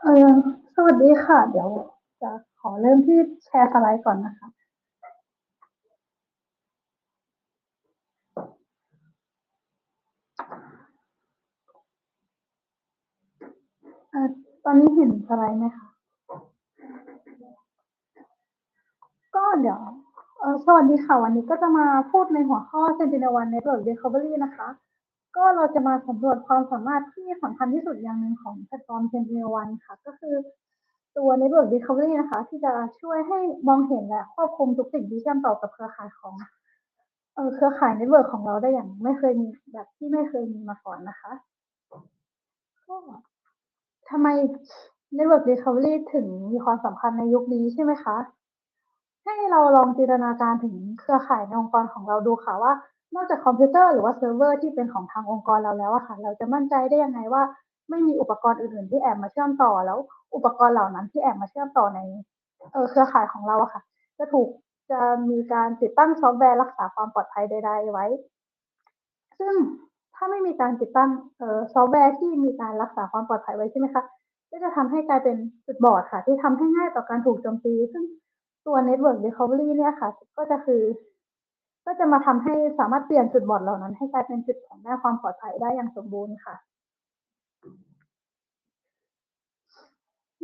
เออสวัสดีค่ะ เดี๋ยวจะขอเริ่มที่แชร์สไลด์ก่อนนะคะ ตอนนี้เห็นสไลด์ไหมคะ ก็เดี๋ยวสวัสดีค่ะ วันนี้ก็จะมาพูดในหัวข้อ Sentinel-1 Network Recovery นะคะ ก็เราจะมาสำรวจความสามารถที่สำคัญที่สุดอย่างหนึ่งของแพลตฟอร์ม Sentinel-1 ค่ะ ก็คือตัว Network Recovery นะคะ ที่จะช่วยให้มองเห็นและควบคุมทุกสิ่งที่เชื่อมต่อกับเครือข่ายของเออเครือข่ายเน็ตเวิร์กของเราได้อย่างไม่เคยมีแบบที่ไม่เคยมีมาก่อนนะคะก็ทำไม Network Recovery ถึงมีความสำคัญในยุคนี้ใช่ไหมคะ ให้เราลองจินตนาการถึงเครือข่ายในองค์กรของเราดูค่ะว่า นอกจากคอมพิวเตอร์หรือว่าเซิร์ฟเวอร์ที่เป็นของทางองค์กรเราแล้วอะค่ะ เราจะมั่นใจได้ยังไงว่า ไม่มีอุปกรณ์อื่นๆที่แอบมาเชื่อมต่อแล้ว อุปกรณ์เหล่านั้นที่แอบมาเชื่อมต่อในเเครือข่ายของเราอะค่ะ จะถูกจะมีการติดตั้งซอฟต์แวร์รักษาความปลอดภัยใด ๆ ไว้ ซึ่งถ้าไม่มีการติดตั้งซอฟต์แวร์ที่มีการรักษาความปลอดภัยไว้ใช่ไหมคะก็จะทำให้กลายเป็นจุดบอดค่ะ ที่ทำให้ง่ายต่อการถูกโจมตี ซึ่งตัว Network Recovery เนี่ยค่ะ ก็จะคือ ก็จะมาทำให้สามารถเปลี่ยนจุดบอดเหล่านั้น ให้กลายเป็นจุดแข็งด้านความปลอดภัยได้อย่างสมบูรณ์ค่ะ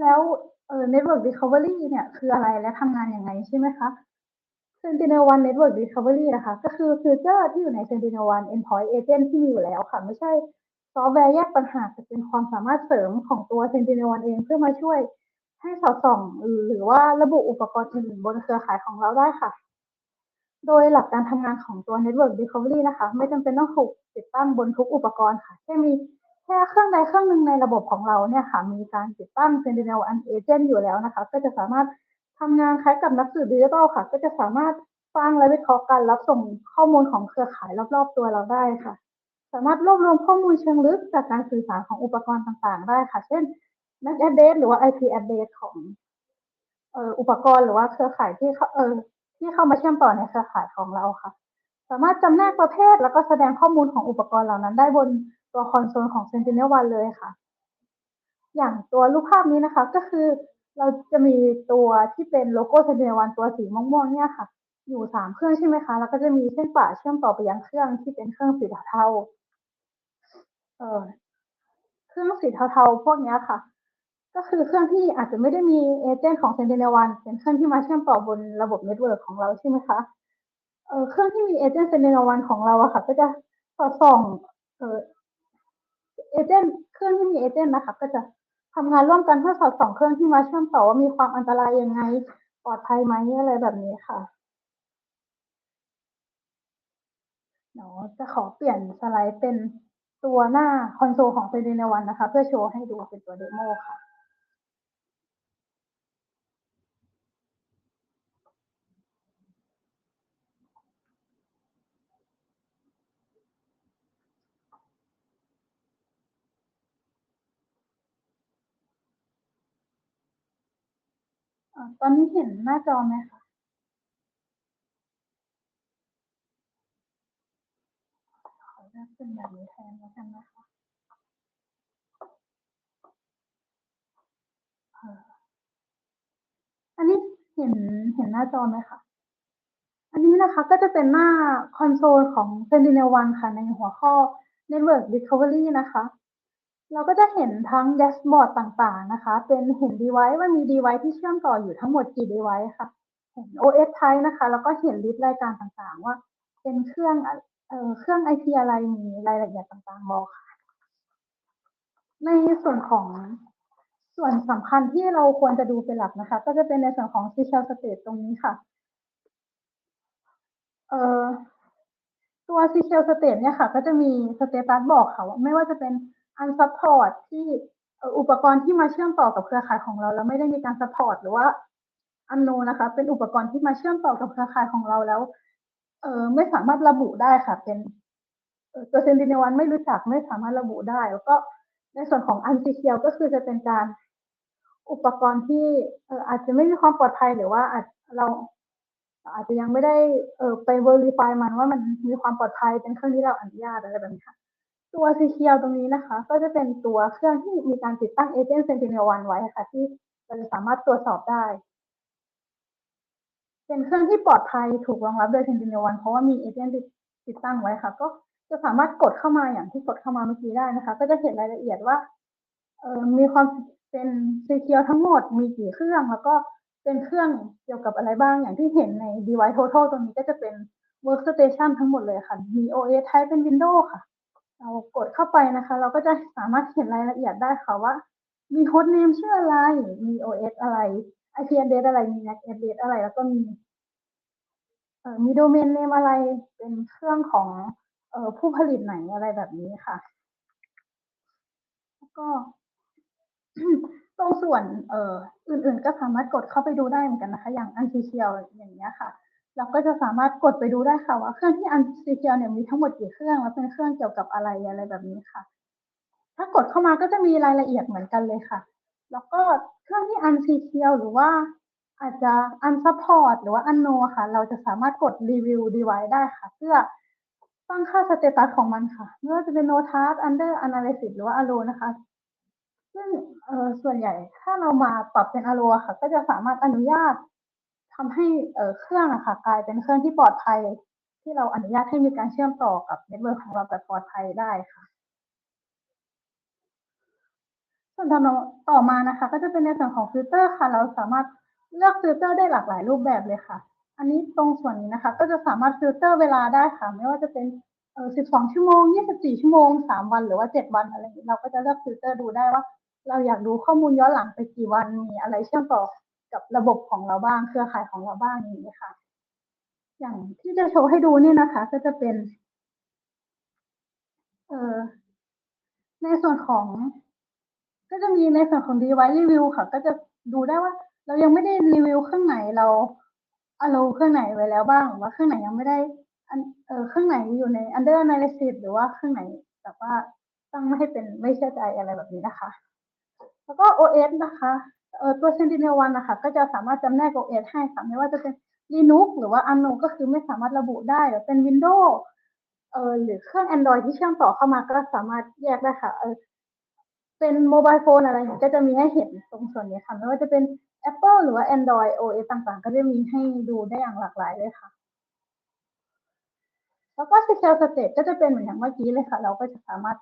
แล้วเอ่อ Network Recovery เนี่ย คืออะไรและทำงานยังไงใช่ไหมคะเซน Sentinel-1 Network Recovery นะคะ ก็คือฟีเจอร์ที่อยู่ใน Sentinel-1 Endpoint Agent ที่มีอยู่แล้วค่ะ ไม่ใช่ซอฟต์แวร์แยกปัญหาแต่เป็นความสามารถเสริมของตัว Sentinel-1 เองเพื่อมาช่วยให้สอดส่อง หรือว่าระบุอุปกรณ์อื่นบนเครือข่ายของเราได้ค่ะ โดยหลักการทำงานของตัว Network Recovery นะคะ ไม่จำเป็นต้องถูกติดตั้งบนทุกอุปกรณ์ค่ะ แค่มีแค่เครื่องใดเครื่องหนึ่งในระบบของเราเนี่ยค่ะ มีการติดตั้ง Sentinel-1 Agent อยู่แล้วนะคะ ก็จะสามารถทำงานคล้ายกับนักสืบดิจิทัลค่ะ ก็จะสามารถฟังและวิเคราะห์การรับส่งข้อมูลของเครือข่ายรอบๆตัวเราได้ค่ะ สามารถรวบรวมข้อมูลเชิงลึกจากการสื่อสารของอุปกรณ์ต่างๆ ได้ค่ะ เช่น MAC address หรือว่า IP address ของอุปกรณ์หรือว่าเครือข่ายที่เออ ที่เข้ามาเชื่อมต่อในเครือข่ายของเราค่ะ สามารถจำแนกประเภทแล้วก็แสดงข้อมูลของอุปกรณ์เหล่านั้น ได้บนตัวคอนโซลของ Sentinel-1 เลยค่ะ อย่างตัวรูปภาพนี้นะคะ ก็คือเราจะมีตัวที่เป็นโลโก้ Sentinel-1 ตัวสีม่วงๆเนี่ยค่ะ อยู่สามเครื่องใช่ไหมคะ แล้วก็จะมีเส้นป่าเชื่อมต่อไปยังเครื่องที่เป็นเครื่องสีเทาเออเครื่องสีเทาๆพวกนี้ค่ะ ก็คือเครื่องที่อาจจะไม่ได้มีเอเจนต์ของ Sentinel-1 เป็นเครื่องที่มาเชื่อมต่อบนระบบเน็ตเวิร์กของเราใช่ไหมคะเออเครื่องที่มีเอเจนต์ Sentinel-1 ของเราอะค่ะ ก็จะสอดส่องเออเอเจนต์เครื่องที่มีเอเจนต์นะคะ ก็จะทำงานร่วมกันเพื่อสอดส่องเครื่องที่มาเชื่อมต่อว่ามีความอันตรายยังไงปลอดภัยไหมอะไรแบบนี้ค่ะเดี๋ยวจะขอเปลี่ยนสไลด์เป็นตัวหน้าคอนโซลของ Sentinel-1 นะคะ เพื่อโชว์ให้ดูเป็นตัวเดโมค่ะ ตอนนี้เห็นหน้าจอไหมคะ ขอเลือกเป็นแบบนี้แทนแล้วกันนะคะอันนี้เห็นเห็นหน้าจอไหมคะ อันนี้นะคะก็จะเป็นหน้าคอนโซลของ Sentinel-1 ค่ะ ในหัวข้อ Network Recovery นะคะ เราก็จะเห็นทั้งแดชบอร์ดต่างๆนะคะ เป็นเห็น device ว่ามี device ที่เชื่อมต่ออยู่ทั้งหมดกี่ device ค่ะ เห็น OS type นะคะ แล้วก็เห็นลิสต์รายการต่างๆ ว่า เป็นเครื่องเอ่อเครื่อง IP อะไรมีรายละเอียดต่างๆบอกค่ะ ในส่วนของส่วนสำคัญที่เราควรจะดูเป็นหลักนะคะ ก็จะเป็นในส่วนของ Secure State ตรงนี้ค่ะ เอ่อตัว Secure State เนี่ยค่ะ ก็จะมีสเตตัสบอกค่ะว่าไม่ว่าจะเป็น Unsupport ที่อุปกรณ์ที่มาเชื่อมต่อกับเครือข่ายของเรา แล้วไม่ได้มีการ support หรือว่า unknown นะคะ เป็นอุปกรณ์ที่มาเชื่อมต่อกับเครือข่ายของเราแล้ว เออไม่สามารถระบุได้ค่ะ เป็นตัว Sentinel-1 ไม่รู้จักไม่สามารถระบุได้ แล้วก็ในส่วนของ Unsecure ก็คือจะเป็นการอุปกรณ์ที่เอออาจจะไม่มีความปลอดภัยหรือว่าอาจเราอาจจะยังไม่ได้เออไป verify มันว่ามันมีความปลอดภัยเป็นเครื่องที่เราอนุญาตอะไรแบบนี้ค่ะ ตัว Secure ตรงนี้นะคะ ก็จะเป็นตัวเครื่องที่มีการติดตั้ง Agent Sentinel-1 ไว้ค่ะ ที่เราจะสามารถตรวจสอบได้ เป็นเครื่องที่ปลอดภัยถูกรองรับโดย Sentinel-1 เพราะว่ามี Agent ติดตั้งไว้ค่ะ ก็จะสามารถกดเข้ามาอย่างที่กดเข้ามาเมื่อกี้ได้นะคะ ก็จะเห็นรายละเอียดว่าเออมีความเป็น Secure ทั้งหมดมีกี่เครื่องแล้วก็เป็นเครื่องเกี่ยวกับอะไรบ้างอย่างที่เห็นใน Device Total ตรงนี้ก็จะเป็น Workstation ทั้งหมดเลยค่ะ มี OS Type เป็น Windows ค่ะ เรากดเข้าไปนะคะ เราก็จะสามารถเห็นรายละเอียดได้ค่ะว่า มี Host Name ชื่ออะไร มี OS อะไร IP address อะไร มี MAC address อะไร แล้วก็มีเอ่อมี Domain Name อะไร เป็นเครื่องของเอ่อผู้ผลิตไหนอะไรแบบนี้ค่ะ แล้วก็ตรงส่วนเอ่ออื่นๆ ก็สามารถกดเข้าไปดูได้เหมือนกันนะคะ อย่าง Unsecure อย่างเงี้ยค่ะ เราก็จะสามารถกดไปดูได้ค่ะว่าเครื่องที่ Unsecure เนี่ยมีทั้งหมดกี่เครื่องแล้วเป็นเครื่องเกี่ยวกับอะไรอะไรแบบนี้ค่ะ ถ้ากดเข้ามาก็จะมีรายละเอียดเหมือนกันเลยค่ะ แล้วก็เครื่องที่ Unsecure หรือว่าอาจจะ Unsupport หรือว่า Unknown ค่ะ เราจะสามารถกด Review Device ได้ค่ะ เพื่อตั้งค่าสเตตัสของมันค่ะไม่ว่าจะเป็น No Task Under Analysis หรือว่า Allow นะคะ ซึ่งส่วนใหญ่ถ้าเรามาปรับเป็น Allow ค่ะ ก็จะสามารถอนุญาต ทำให้เครื่องอะค่ะกลายเป็นเครื่องที่ปลอดภัย ที่เราอนุญาตให้มีการเชื่อมต่อกับเน็ตเวิร์กของเราแบบปลอดภัยได้ค่ะส่วนต่อมาต่อมานะคะ ก็จะเป็นในส่วนของฟิลเตอร์ค่ะ เราสามารถเลือกฟิลเตอร์ได้หลากหลายรูปแบบเลยค่ะ อันนี้ตรงส่วนนี้นะคะ ก็จะสามารถฟิลเตอร์เวลาได้ค่ะ ไม่ว่าจะเป็นเออ12 ชั่วโมง 24 ชั่วโมง 3 วัน หรือว่า 7 วันอะไรอย่างงี้ เราก็จะเลือกฟิลเตอร์ดูได้ว่า เราอยากดูข้อมูลย้อนหลังไปกี่วัน มีอะไรเชื่อมต่อ กับระบบของเราบ้าง เครือข่ายของเราบ้างอย่างงี้ค่ะ อย่างที่จะโชว์ให้ดูนี่นะคะ ก็จะเป็น เอ่อในส่วนของ ก็จะมีในส่วนของ Device Review ค่ะ ก็จะดูได้ว่า เรายังไม่ได้รีวิวเครื่องไหนเรา Allow เครื่องไหนไว้แล้วบ้างหรือว่าเครื่องไหนยังไม่ได้อันเออเครื่องไหนอยู่ใน Under Analysis หรือว่าเครื่องไหนแบบว่าตั้งไม่ให้เป็นไม่เชื่อใจอะไรแบบนี้นะคะ แล้วก็ OS นะคะ เออตัว Sentinel-1 นะคะก็จะสามารถจำแนก OS ให้ค่ะไม่ว่าจะเป็น Linux หรือว่า Unknown ก็คือไม่สามารถระบุได้หรือเป็น Windows เออหรือเครื่องแอนดรอยที่เชื่อมต่อเข้ามาก็สามารถแยกได้ค่ะเออเป็นโมบายโฟนอะไรก็จะมีให้เห็นตรงส่วนนี้ค่ะไม่ว่าจะเป็น Apple หรือว่า Android OS ต่างๆ ก็จะมีให้ดูได้อย่างหลากหลายเลยค่ะ แล้วก็ Secure State ก็จะเป็นเหมือนอย่างเมื่อกี้เลยค่ะ เราก็จะสามารถ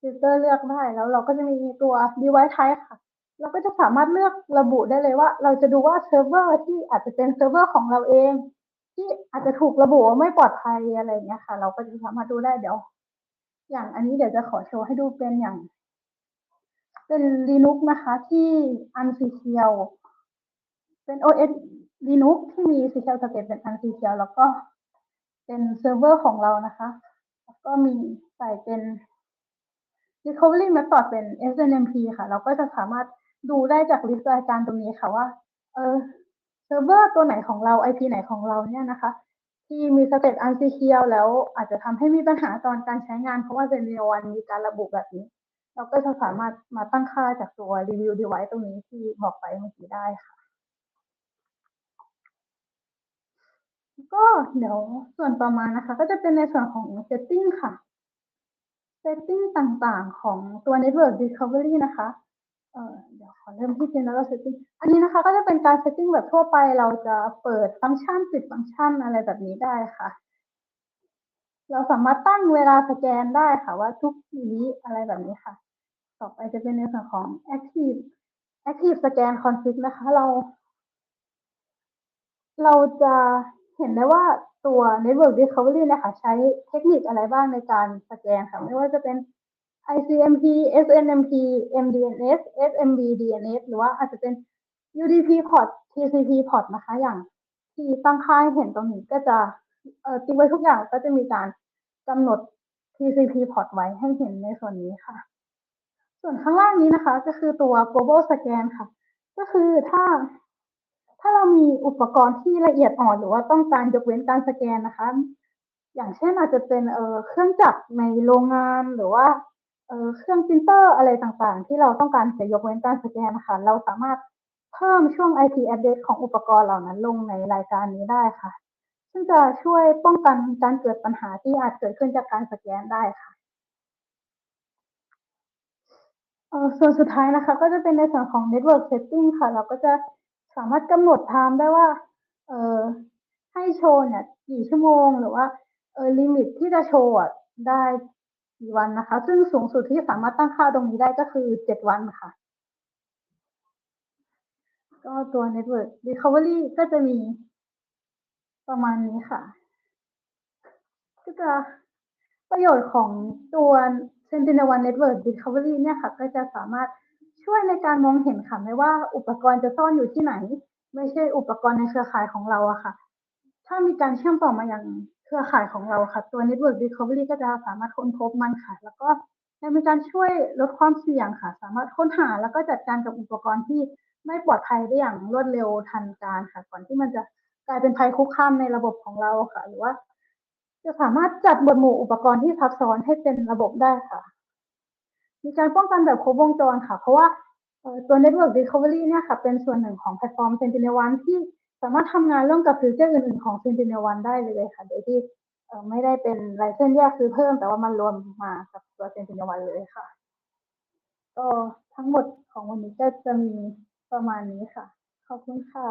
ฟิลเตอร์เลือกได้ แล้วเราก็จะมีตัว Device Type ค่ะ เราก็จะสามารถเลือกระบุได้เลยว่า เราจะดูว่าเซิร์ฟเวอร์ที่อาจจะเป็นเซิร์ฟเวอร์ของเราเอง ที่อาจจะถูกระบุว่าไม่ปลอดภัยอะไรเงี้ยค่ะ เราก็จะสามารถดูได้เดี๋ยว อย่างอันนี้เดี๋ยวจะขอโชว์ให้ดูเป็นอย่าง เป็น Linux นะคะที่ Unsecure เป็น OS Linux ที่มี Secure State เป็น Unsecure แล้วก็เป็นเซิร์ฟเวอร์ของเรานะคะ แล้วก็มีใส่เป็น Recovery Method เป็น SNMP ค่ะ เราก็จะสามารถ ดูได้จากลิสต์รายการตรงนี้ค่ะว่า เออเซิร์ฟเวอร์ตัวไหนของเรา IP ไหนของเราเนี่ยนะคะ ที่มี State Unsecure แล้วอาจจะทำให้มีปัญหาตอนการใช้งาน เพราะว่า Sentinel-1 มีการระบุแบบนี้ เราก็จะสามารถมาตั้งค่าจากตัว Review Device ตรงนี้ที่บอกไปเมื่อกี้ได้ค่ะก็เดี๋ยวส่วนต่อมานะคะ ก็จะเป็นในส่วนของ Setting ค่ะ Setting ต่างๆของตัว Network Recovery นะคะ เออเดี๋ยวขอเริ่มที่ General Setting อันนี้นะคะก็จะเป็นการ Setting แบบทั่วไปเราจะเปิดฟังก์ชันปิดฟังก์ชันอะไรแบบนี้ได้ค่ะ เราสามารถตั้งเวลาสแกนได้ค่ะว่าทุกกี่วิอะไรแบบนี้ค่ะ ต่อไปจะเป็นในส่วนของ Active Active Scan Config นะคะ เรา เราจะเห็นได้ว่าตัว Network Recovery นี่ยค่ะใช้เทคนิคอะไรบ้างในการสแกนค่ะไม่ว่าจะเป็น ICMP SNMP MDNS SMB DNS หรือว่าอาจจะเป็น UDP port TCP port นะคะ อย่างที่ตั้งค่าให้เห็นตรงนี้ก็จะเอ่อติ๊กไว้ทุกอย่างก็จะมีการกำหนด TCP port ไว้ให้เห็นในส่วนนี้ค่ะ ส่วนข้างล่างนี้นะคะ ก็คือตัว Global Scan ค่ะ ก็คือถ้า ถ้าเรามีอุปกรณ์ที่ละเอียดอ่อนหรือว่าต้องการยกเว้นการสแกนนะคะ อย่างเช่นอาจจะเป็นเอ่อเครื่องจักรในโรงงานหรือว่า เครื่องพรินเตอร์อะไรต่างๆ ที่เราต้องการจะยกเว้นการสแกนนะค่ะเราสามารถเพิ่มช่วง IP address ของอุปกรณ์เหล่านั้นลงในรายการนี้ได้ค่ะ ซึ่งจะช่วยป้องกันการเกิดปัญหาที่อาจเกิดขึ้นจากการสแกนได้ค่ะส่วนสุดท้ายนะคะ ก็จะเป็นในส่วนของ Network Setting ค่ะ เราก็จะสามารถกำหนด time ได้ว่าเออให้โชว์เนี่ยกี่ชั่วโมง หรือว่าเออลิมิตที่จะโชว์ได้ กี่วันนะคะ ซึ่งสูงสุดที่สามารถตั้งค่าตรงนี้ได้ก็คือ7วันค่ะ ก็ตัว Network Recovery ก็จะมีประมาณนี้ค่ะ ก็จะประโยชน์ของตัว SentinelOne Network Recovery เนี่ยค่ะ ก็จะสามารถช่วยในการมองเห็นค่ะ ไม่ว่าอุปกรณ์จะซ่อนอยู่ที่ไหน ไม่ใช่อุปกรณ์ในเครือข่ายของเราอะค่ะ ถ้ามีการเชื่อมต่อมาอยัง เครือข่ายของเราค่ะ ตัว Network Recovery ก็จะสามารถค้นพบมันค่ะ แล้วก็ยังมีการช่วยลดความเสี่ยงค่ะ สามารถค้นหาแล้วก็จัดการกับอุปกรณ์ที่ไม่ปลอดภัยได้อย่างรวดเร็วทันการค่ะ ก่อนที่มันจะกลายเป็นภัยคุกคามในระบบของเราค่ะ หรือว่า จะสามารถจัดหมวดหมู่อุปกรณ์ที่ซับซ้อนให้เป็นระบบได้ค่ะ มีการป้องกันแบบครบวงจรค่ะ เพราะว่าตัว Network Recovery เนี่ยค่ะ เป็นส่วนหนึ่งของแพลตฟอร์ม SentinelOne ที่ สามารถทำงานร่วมกับฟีเจอร์อื่นๆของ SentinelOne ได้เลยค่ะ โดยที่ไม่ได้เป็นไลเซนส์แยกซื้อเพิ่ม แต่ว่ามันรวมมากับตัว SentinelOne เลยค่ะ ก็ทั้งหมดของวันนี้ก็จะมีประมาณนี้ค่ะ ขอบคุณค่ะ